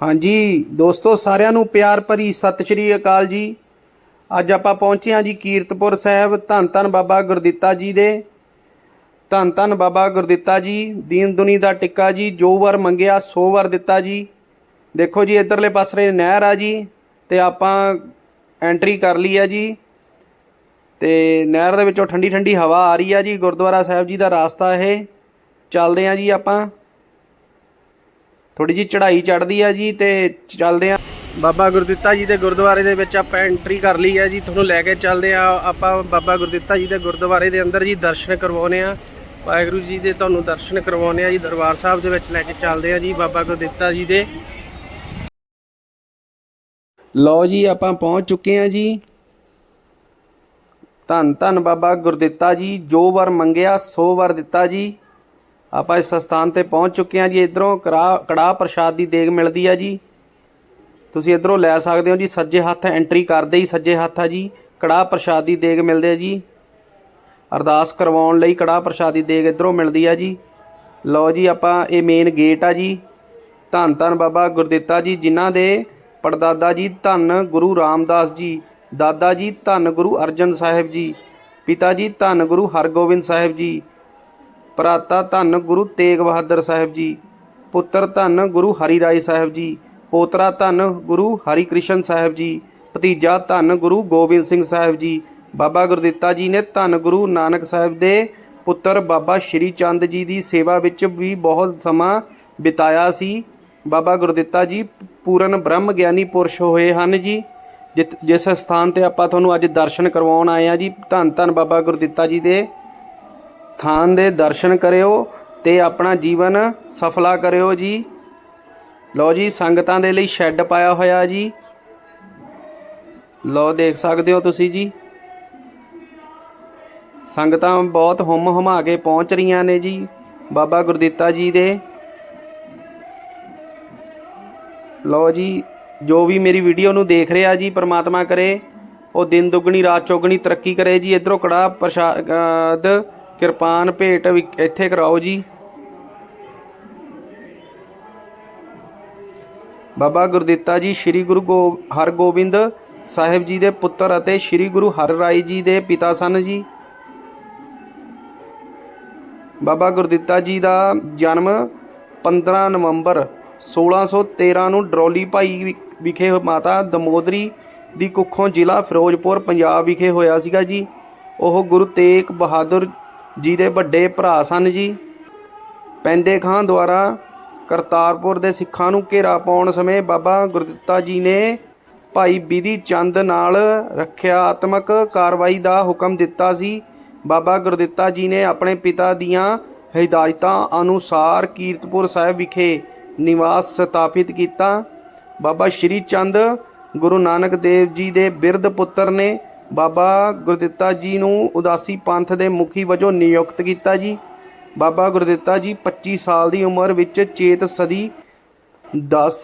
ਹਾਂਜੀ, ਦੋਸਤੋ, ਸਾਰਿਆਂ ਨੂੰ ਪਿਆਰ ਭਰੀ ਸਤਿ ਸ਼੍ਰੀ ਅਕਾਲ ਜੀ। ਅੱਜ ਆਪਾਂ ਪਹੁੰਚੇ ਹਾਂ ਜੀ ਕੀਰਤਪੁਰ ਸਾਹਿਬ, ਧੰਨ ਧੰਨ ਬਾਬਾ ਗੁਰਦਿੱਤਾ ਜੀ ਦੇ। ਧੰਨ ਧੰਨ ਬਾਬਾ ਗੁਰਦਿੱਤਾ ਜੀ, ਦੀਨ ਦੁਨੀ ਦਾ ਟਿੱਕਾ ਜੀ, ਜੋ ਵਾਰ ਮੰਗਿਆ, ਸੋ ਵਾਰ ਦਿੱਤਾ ਜੀ। ਦੇਖੋ ਜੀ, ਇਧਰਲੇ ਪਾਸਰੇ ਨਹਿਰ ਆ ਜੀ, ਤੇ ਆਪਾਂ ਐਂਟਰੀ ਕਰ ਲਈ ਆ ਜੀ। ਤੇ ਨਹਿਰ ਦੇ ਵਿੱਚੋਂ ਠੰਡੀ ਠੰਡੀ ਹਵਾ ਆ ਰਹੀ ਆ ਜੀ, ਗੁਰਦੁਆਰਾ ਸਾਹਿਬ ਜੀ ਦਾ ਰਾਸਤਾ ਇਹ। ਚੱਲਦੇ ਆ ਜੀ ਆਪਾਂ। ਥੋੜੀ ਜੀ ਚੜ੍ਹਾਈ ਚੜ੍ਹਦੀ ਆ ਜੀ ਤੇ ਚੱਲਦੇ ਆ। ਬਾਬਾ ਗੁਰਦਿੱਤਾ ਜੀ ਦੇ ਗੁਰਦੁਆਰੇ ਦੇ ਵਿੱਚ ਆਪਾਂ ਐਂਟਰੀ ਕਰ ਲਈ ਆ ਜੀ ਤੁਹਾਨੂੰ ਲੈ ਕੇ ਚੱਲਦੇ ਆ। ਆਪਾਂ ਬਾਬਾ ਗੁਰਦਿੱਤਾ ਜੀ ਦੇ ਗੁਰਦੁਆਰੇ ਦੇ ਅੰਦਰ ਜੀ ਦਰਸ਼ਨ ਕਰਵਾਉਨੇ ਆ। ਵਾਹਿਗੁਰੂ ਜੀ ਦੇ ਤੁਹਾਨੂੰ ਦਰਸ਼ਨ ਕਰਵਾਉਨੇ ਆ ਜੀ ਦਰਬਾਰ ਸਾਹਿਬ ਦੇ ਵਿੱਚ ਲੈ ਕੇ ਚੱਲਦੇ ਆ ਜੀ ਬਾਬਾ ਗੁਰਦਿੱਤਾ ਜੀ ਦੇ। ਲਓ ਜੀ ਆਪਾਂ ਪਹੁੰਚ ਚੁੱਕੇ ਆ ਜੀ। ਧੰਨ ਧੰਨ ਬਾਬਾ ਗੁਰਦਿੱਤਾ ਜੀ ਜੋ ਵਰ ਮੰਗਿਆ ਸੋ ਵਰ ਦਿੱਤਾ ਜੀ। ਆਪਾਂ ਇਸ ਸਥਾਨ ਤੇ ਪਹੁੰਚ ਚੁੱਕੇ ਹਾਂ ਜੀ, ਇਧਰੋਂ ਕੜਾ ਕੜਾਹ ਪ੍ਰਸ਼ਾਦ ਦੀ ਦੇਗ ਮਿਲਦੀ ਆ ਜੀ। ਤੁਸੀਂ ਇਧਰੋਂ ਲੈ ਸਕਦੇ ਹੋ ਜੀ, ਸੱਜੇ ਹੱਥ ਐਂਟਰੀ ਕਰਦੇ ਹੀ ਸੱਜੇ ਹੱਥ ਆ ਜੀ, ਕੜਾਹ ਪ੍ਰਸ਼ਾਦ ਦੀ ਦੇਗ ਮਿਲਦੇ ਆ ਜੀ। ਅਰਦਾਸ ਕਰਵਾਉਣ ਲਈ ਕੜਾਹ ਪ੍ਰਸ਼ਾਦ ਦੀ ਦੇਗ ਇਧਰੋਂ ਮਿਲਦੀ ਆ ਜੀ। ਲਓ ਜੀ, ਆਪਾਂ ਇਹ ਮੇਨ ਗੇਟ ਆ ਜੀ। ਧੰਨ ਧੰਨ ਬਾਬਾ ਗੁਰਦਿੱਤਾ ਜੀ, ਜਿਨ੍ਹਾਂ ਦੇ ਪੜਦਾਦਾ ਜੀ, ਧੰਨ ਗੁਰੂ ਰਾਮਦਾਸ ਜੀ, ਦਾਦਾ ਜੀ, ਧੰਨ ਗੁਰੂ ਅਰਜਨ ਸਾਹਿਬ ਜੀ, ਪਿਤਾ ਜੀ, ਧੰਨ ਗੁਰੂ ਹਰਗੋਬਿੰਦ ਸਾਹਿਬ ਜੀ ਭਰਾਤਾ ਧੰਨ ਗੁਰੂ ਤੇਗ ਬਹਾਦਰ ਸਾਹਿਬ ਜੀ, ਪੁੱਤਰ ਧੰਨ ਗੁਰੂ ਹਰੀ ਰਾਏ ਸਾਹਿਬ ਜੀ, ਪੋਤਰਾ ਧੰਨ ਗੁਰੂ ਹਰੀ ਕ੍ਰਿਸ਼ਨ ਸਾਹਿਬ ਜੀ, ਭਤੀਜਾ ਧੰਨ ਗੁਰੂ ਗੋਬਿੰਦ ਸਿੰਘ ਸਾਹਿਬ ਜੀ, ਬਾਬਾ ਗੁਰਦਿੱਤਾ ਜੀ ਨੇ ਧੰਨ ਗੁਰੂ ਨਾਨਕ ਸਾਹਿਬ ਦੇ ਪੁੱਤਰ ਬਾਬਾ ਸ਼੍ਰੀ ਚੰਦ ਜੀ ਦੀ ਸੇਵਾ ਵਿੱਚ ਵੀ ਬਹੁਤ ਸਮਾਂ ਬਿਤਾਇਆ ਸੀ। ਬਾਬਾ ਗੁਰਦਿੱਤਾ ਜੀ ਪੂਰਨ ਬ੍ਰਹਮ ਗਿਆਨੀ ਪੁਰਸ਼ ਹੋਏ ਹਨ ਜੀ। ਜਿਤ- ਜਿਸ ਸਥਾਨ ਤੇ ਆਪਾਂ ਤੁਹਾਨੂੰ ਅੱਜ ਦਰਸ਼ਨ ਕਰਵਾਉਣ ਆਏ ਆ ਜੀ, ਧੰਨ ਧੰਨ ਬਾਬਾ ਗੁਰਦਿੱਤਾ ਜੀ ਦੇ ਥਾਨ ਦੇ ਦਰਸ਼ਨ ਕਰਿਓ ਤੇ ਆਪਣਾ ਜੀਵਨ ਸਫਲਾ ਕਰਿਓ ਜੀ। ਲਓ ਜੀ, ਸੰਗਤਾਂ ਦੇ ਲਈ ਸ਼ੈੱਡ ਪਾਇਆ ਹੋਇਆ ਜੀ। ਲਓ, ਦੇਖ ਸਕਦੇ ਹੋ ਤੁਸੀਂ ਜੀ। ਸੰਗਤਾਂ ਬਹੁਤ ਹੁਮ ਹੁਮਾ ਕੇ ਪਹੁੰਚ ਰਹੀਆਂ ਨੇ ਜੀ, ਬਾਬਾ ਗੁਰਦਿੱਤਾ ਜੀ ਦੇ। ਲਓ ਜੀ, ਜੋ ਵੀ ਮੇਰੀ ਵੀਡੀਓ ਨੂੰ ਦੇਖ ਰਿਹਾ ਜੀ, ਪ੍ਰਮਾਤਮਾ ਕਰੇ, ਉਹ ਦਿਨ ਦੁੱਗਣੀ, ਰਾਤ ਚੌਗਣੀ ਤਰੱਕੀ ਕਰੇ ਜੀ। ਇਧਰੋਂ ਕੜਾ ਪ੍ਰਸ਼ਾਦ ਕਿਰਪਾਨ ਭੇਟ ਵੀ ਇੱਥੇ ਕਰਾਓ ਜੀ। ਬਾਬਾ ਗੁਰਦਿੱਤਾ ਜੀ, ਸ੍ਰੀ ਗੁਰੂ ਗੋ, ਹਰਗੋਬਿੰਦ ਸਾਹਿਬ ਜੀ ਦੇ ਪੁੱਤਰ ਅਤੇ ਸ੍ਰੀ ਗੁਰੂ ਹਰ ਰਾਏ ਜੀ ਦੇ ਪਿਤਾ ਸਨ ਜੀ। ਬਾਬਾ ਗੁਰਦਿੱਤਾ ਜੀ ਦਾ ਜਨਮ 15 ਨਵੰਬਰ 1613 ਨੂੰ ਡਰੋਲੀ ਭਾਈ ਵਿ- ਵਿਖੇ ਮਾਤਾ ਦਮੋਦਰੀ ਦੀ ਕੁੱਖੋਂ ਜ਼ਿਲ੍ਹਾ ਫਿਰੋਜ਼ਪੁਰ, ਪੰਜਾਬ ਵਿਖੇ ਹੋਇਆ ਸੀਗਾ ਜੀ। ਉਹ ਗੁਰੂ ਤੇਗ ਬਹਾਦਰ ਜੀ ਦੇ ਵੱਡੇ ਭਰਾ ਸਨ ਜੀ। ਪੈਂਦੇ ਖਾਂ ਦੁਆਰਾ ਕਰਤਾਰਪੁਰ ਦੇ ਸਿੱਖਾਂ ਨੂੰ ਘੇਰਾ ਪਾਉਣ ਸਮੇਂ ਬਾਬਾ ਗੁਰਦਿੱਤਾ ਜੀ ਨੇ ਭਾਈ ਬਿਧੀ ਚੰਦ ਨਾਲ ਰੱਖਿਆਤਮਕ ਕਾਰਵਾਈ ਦਾ ਹੁਕਮ ਦਿੱਤਾ ਸੀ। ਬਾਬਾ ਗੁਰਦਿੱਤਾ ਜੀ ਨੇ ਆਪਣੇ ਪਿਤਾ ਦੀਆਂ ਹਿਦਾਇਤਾਂ ਅਨੁਸਾਰ ਕੀਰਤਪੁਰ ਸਾਹਿਬ ਵਿਖੇ ਨਿਵਾਸ ਸਥਾਪਿਤ ਕੀਤਾ। ਬਾਬਾ ਸ਼੍ਰੀ ਚੰਦ ਗੁਰੂ ਨਾਨਕ ਦੇਵ ਜੀ ਦੇ ਬਿਰਧ ਪੁੱਤਰ ਨੇ ਬਾਬਾ ਗੁਰਦਿੱਤਾ ਜੀ ਨੂੰ ਉਦਾਸੀ ਪੰਥ ਦੇ ਮੁਖੀ ਵਜੋਂ ਨਿਯੁਕਤ ਕੀਤਾ ਜੀ। ਬਾਬਾ ਗੁਰਦਿੱਤਾ ਜੀ 25 ਸਾਲ ਦੀ ਉਮਰ ਵਿੱਚ ਚੇਤ ਸਦੀ 10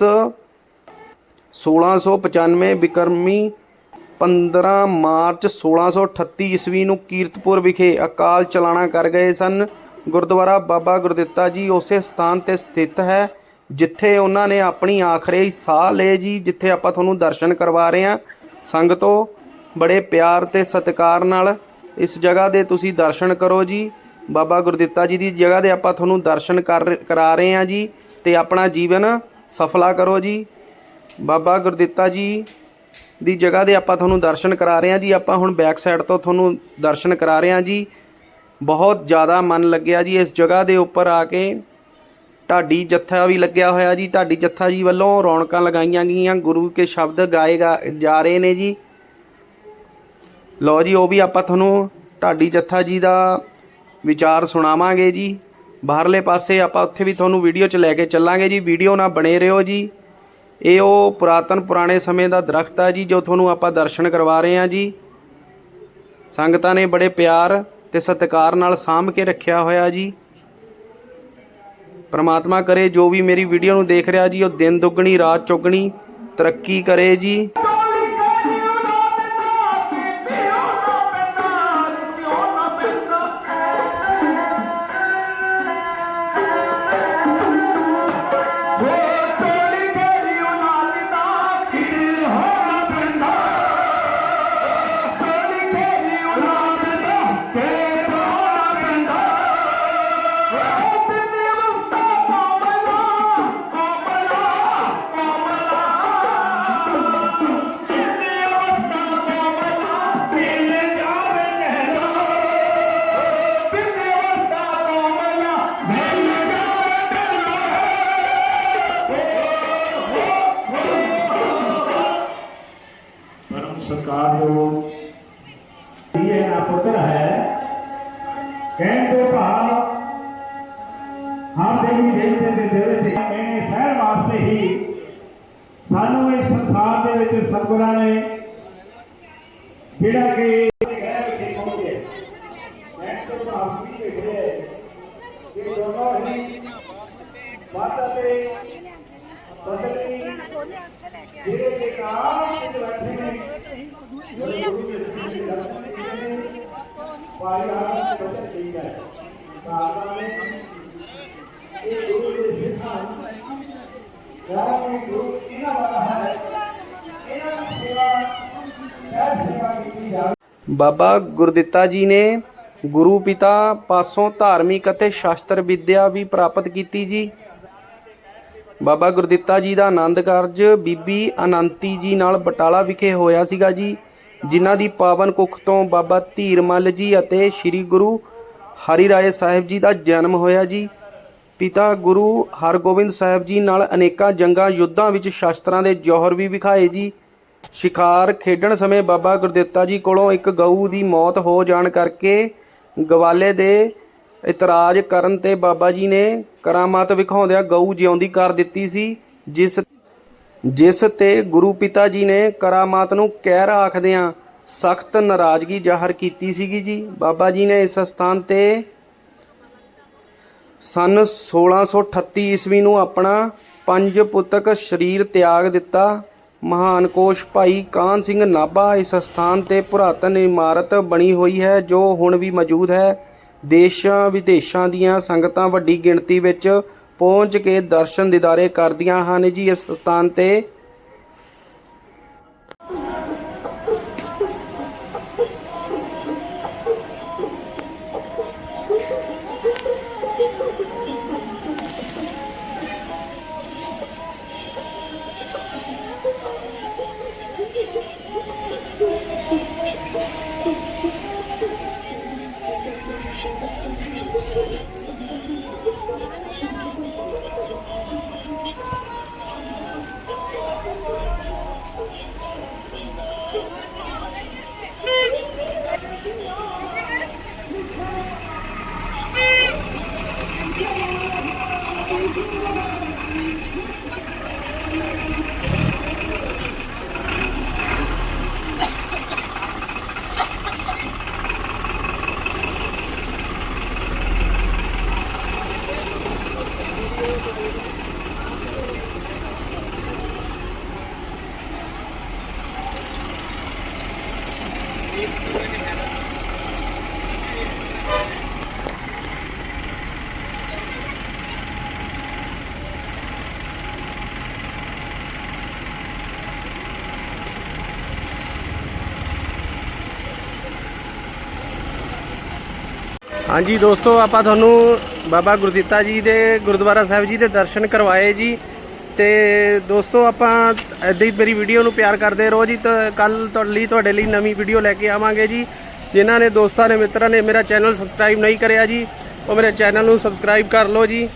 1695 ਬਿਕਰਮੀ 15 ਮਾਰਚ 1638 ਈਸਵੀ ਨੂੰ ਕੀਰਤਪੁਰ ਵਿਖੇ ਅਕਾਲ ਚਲਾਣਾ ਕਰ ਗਏ ਸਨ। ਗੁਰਦੁਆਰਾ ਬਾਬਾ ਗੁਰਦਿੱਤਾ ਜੀ ਉਸੇ ਸਥਾਨ ਤੇ ਸਥਿਤ ਹੈ, ਜਿੱਥੇ ਉਹਨਾਂ ਨੇ ਆਪਣੀ ਆਖਰੀ ਸਾਹ ਲਏ ਜੀ, ਜਿੱਥੇ ਆਪਾਂ ਤੁਹਾਨੂੰ ਦਰਸ਼ਨ ਕਰਵਾ ਰਹੇ ਹਾਂ। ਸੰਗਤੋ ਬੜੇ ਪਿਆਰ ਤੇ ਸਤਿਕਾਰ ਨਾਲ ਇਸ ਜਗ੍ਹਾ ਦੇ ਤੁਸੀਂ ਦਰਸ਼ਨ ਕਰੋ ਜੀ। ਬਾਬਾ ਗੁਰਦਿੱਤਾ ਜੀ ਦੀ ਜਗ੍ਹਾ ਦੇ ਆਪਾਂ ਤੁਹਾਨੂੰ ਦਰਸ਼ਨ ਕਰ ਕਰਾ ਰਹੇ ਹਾਂ ਜੀ ਤੇ ਆਪਣਾ ਜੀਵਨ ਸਫਲਾ ਕਰੋ ਜੀ। ਬਾਬਾ ਗੁਰਦਿੱਤਾ ਜੀ ਦੀ ਜਗ੍ਹਾ ਦੇ ਆਪਾਂ ਤੁਹਾਨੂੰ ਦਰਸ਼ਨ ਕਰਾ ਰਹੇ ਹਾਂ ਜੀ। ਆਪਾਂ ਹੁਣ ਬੈਕ ਸਾਈਡ ਤੋਂ ਤੁਹਾਨੂੰ ਦਰਸ਼ਨ ਕਰਾ ਰਹੇ ਹਾਂ ਜੀ। ਬਹੁਤ ਜ਼ਿਆਦਾ ਮਨ ਲੱਗਿਆ ਜੀ ਇਸ ਜਗ੍ਹਾ ਦੇ ਉੱਪਰ ਆ ਕੇ। ਢਾਡੀ ਜੱਥਾ ਵੀ ਲੱਗਿਆ ਹੋਇਆ ਜੀ। ਢਾਡੀ ਜੱਥਾ ਜੀ ਵੱਲੋਂ ਰੌਣਕਾਂ ਲਗਾਈਆਂ ਗਈਆਂ। ਗੁਰੂ ਕੇ ਸ਼ਬਦ ਗਾਏ ਗਾ, ਜਾ ਰਹੇ ਨੇ ਜੀ। ਲਓ ਜੀ, ਉਹ ਵੀ ਆਪਾਂ ਤੁਹਾਨੂੰ ਢਾਡੀ ਜੱਥਾ ਜੀ ਦਾ ਵਿਚਾਰ ਸੁਣਾਵਾਂਗੇ ਜੀ। ਬਾਹਰਲੇ ਪਾਸੇ ਆਪਾਂ ਉੱਥੇ ਵੀ ਤੁਹਾਨੂੰ ਵੀਡੀਓ 'ਚ ਲੈ ਕੇ ਚੱਲਾਂਗੇ ਜੀ। ਵੀਡੀਓ ਨਾਲ ਬਣੇ ਰਹੋ ਜੀ। ਇਹ ਉਹ ਪੁਰਾਤਨ ਪੁਰਾਣੇ ਸਮੇਂ ਦਾ ਦਰਖਤ ਆ ਜੀ, ਜੋ ਤੁਹਾਨੂੰ ਆਪਾਂ ਦਰਸ਼ਨ ਕਰਵਾ ਰਹੇ ਹਾਂ ਜੀ। ਸੰਗਤਾਂ ਨੇ ਬੜੇ ਪਿਆਰ ਤੇ ਸਤਿਕਾਰ ਨਾਲ ਸਾਂਭ ਕੇ ਰੱਖਿਆ ਹੋਇਆ ਜੀ। ਪ੍ਰਮਾਤਮਾ ਕਰੇ ਜੋ ਵੀ ਮੇਰੀ ਵੀਡੀਓ ਨੂੰ ਦੇਖ ਰਿਹਾ ਜੀ, ਉਹ ਦਿਨ ਦੁੱਗਣੀ, ਰਾਤ ਚੌਗਣੀ ਤਰੱਕੀ ਕਰੇ ਜੀ। ਸਤਿਕਾਰਯੋਗ ਇਹ ਨਾ ਪੁੱਤਰ ਹੈ। ਕਹਿਣ ਤੋਂ ਭਾਵ, ਹਰ ਦੇਵੀ ਦੇਵਤੇ ਦੇ ਦੇਵੇ ਇਹਨੇ ਸਹਿਣ ਵਾਸਤੇ ਹੀ। ਸਾਨੂੰ ਇਸ ਸੰਸਾਰ ਦੇ ਵਿੱਚ ਸਤਿਗੁਰਾਂ ਨੇ ਜਿਹੜਾ ਕਿ ਗ੍ਰਹਿ ਵਿਖੇ ਪਹੁੰਚੇ। ਕਹਿਣ ਤੋਂ ਭਾਵ ਕੀ ਹੈ ਕਿ ਦੋਨੋਂ ਹੀ ਮਾਤਾ ਤੇ ਬਦਲੀ ਜਿਹੜੇ ਕਿ ਕਾਮ ਵਿੱਚ ਬਾਬਾ ਗੁਰਦਿੱਤਾ ਜੀ ਨੇ ਗੁਰੂ ਪਿਤਾ ਪਾਸੋਂ ਧਾਰਮਿਕ ਅਤੇ ਸ਼ਾਸਤਰ ਵਿੱਦਿਆ ਵੀ ਪ੍ਰਾਪਤ ਕੀਤੀ ਜੀ। ਬਾਬਾ ਗੁਰਦਿੱਤਾ ਜੀ ਦਾ ਆਨੰਦ ਕਾਰਜ ਬੀਬੀ ਅਨੰਤੀ ਜੀ ਨਾਲ ਬਟਾਲਾ ਵਿਖੇ ਹੋਇਆ ਸੀਗਾ ਜੀ। ਜਿਨ੍ਹਾਂ ਦੀ ਪਾਵਨ ਕੁੱਖ ਤੋਂ ਬਾਬਾ ਧੀਰ ਮੱਲ ਜੀ ਅਤੇ ਸ੍ਰੀ ਗੁਰੂ ਹਰੀ ਰਾਏ ਸਾਹਿਬ ਜੀ ਦਾ ਜਨਮ ਹੋਇਆ ਜੀ। ਪਿਤਾ ਗੁਰੂ ਹਰਗੋਬਿੰਦ ਸਾਹਿਬ ਜੀ ਨਾਲ ਅਨੇਕਾਂ ਜੰਗਾਂ, ਯੁੱਧਾਂ ਵਿੱਚ ਸ਼ਾਸਤਰਾਂ ਦੇ ਜੋਹਰ ਵੀ ਵਿਖਾਏ ਜੀ। ਸ਼ਿਕਾਰ ਖੇਡਣ ਸਮੇਂ ਬਾਬਾ ਗੁਰਦਿੱਤਾ ਜੀ ਕੋਲੋਂ ਇੱਕ ਗਊ ਦੀ ਮੌਤ ਹੋ ਜਾਣ ਕਰਕੇ ਗਵਾਲੇ ਦੇ ਇਤਰਾਜ਼ ਕਰਨ ਤੇ ਬਾਬਾ ਜੀ ਨੇ ਕਰਾਮਾਤ ਵਿਖਾਉਂਦਿਆਂ ਗਊ ਜਿਉਂਦੀ ਕਰ ਦਿੱਤੀ ਸੀ, ਜਿਸ ਜਿਸ ਤੇ ਗੁਰੂ ਪਿਤਾ ਜੀ ਨੇ ਕਰਾਮਾਤ ਨੂੰ ਕਹਿਰ ਆਖਦਿਆਂ ਸਖਤ ਨਾਰਾਜ਼ਗੀ ਜ਼ਾਹਰ ਕੀਤੀ ਸੀਗੀ ਜੀ। ਬਾਬਾ ਜੀ ਨੇ ਇਸ ਸਥਾਨ ਤੇ ਸਨ 1638 ਈਸਵੀ ਨੂੰ ਆਪਣਾ ਪੰਜ ਪੁੱਤਕ ਸਰੀਰ ਤਿਆਗ ਦਿੱਤਾ। ਮਹਾਨ ਕੋਸ਼ ਭਾਈ ਕਾਨ ਸਿੰਘ ਨਾਭਾ ਇਸ ਸਥਾਨ ਤੇ ਪੁਰਾਤਨ ਇਮਾਰਤ ਬਣੀ ਹੋਈ ਹੈ, ਜੋ ਹੁਣ ਵੀ ਮੌਜੂਦ ਹੈ। ਦੇਸ਼ਾਂ ਵਿਦੇਸ਼ਾਂ ਦੀਆਂ ਸੰਗਤਾਂ ਵੱਡੀ ਗਿਣਤੀ ਵਿੱਚ ਪਹੁੰਚ ਕੇ ਦਰਸ਼ਨ ਦਿਦਾਰੇ ਕਰਦੀਆਂ ਹਨ ਜੀ ਇਸ ਸਥਾਨ ਤੇ। ਹਾਂਜੀ ਦੋਸਤੋ, ਆਪਾਂ ਤੁਹਾਨੂੰ ਬਾਬਾ ਗੁਰਦਿੱਤਾ ਜੀ ਦੇ ਗੁਰਦੁਆਰਾ ਸਾਹਿਬ ਜੀ ਦੇ ਦਰਸ਼ਨ ਕਰਵਾਏ ਜੀ। ਤੇ ਦੋਸਤੋ, ਆਪਾਂ ਏਦਾਂ ਹੀ ਮੇਰੀ ਵੀਡੀਓ ਨੂੰ ਪਿਆਰ ਕਰਦੇ ਰਹੋ ਜੀ। ਤਾਂ ਕੱਲ ਤੁਹਾਡੇ ਲਈ ਤੁਹਾਡੇ ਲਈ ਨਵੀਂ ਵੀਡੀਓ ਲੈ ਕੇ ਆਵਾਂਗੇ ਜੀ। ਜਿਨ੍ਹਾਂ ਨੇ, ਦੋਸਤਾਂ ਨੇ, ਮਿੱਤਰਾਂ ਨੇ ਮੇਰਾ ਚੈਨਲ ਸਬਸਕ੍ਰਾਈਬ ਨਹੀਂ ਕਰਿਆ ਜੀ, ਉਹ ਮੇਰੇ ਚੈਨਲ ਨੂੰ ਸਬਸਕ੍ਰਾਈਬ ਕਰ ਲਓ ਜੀ।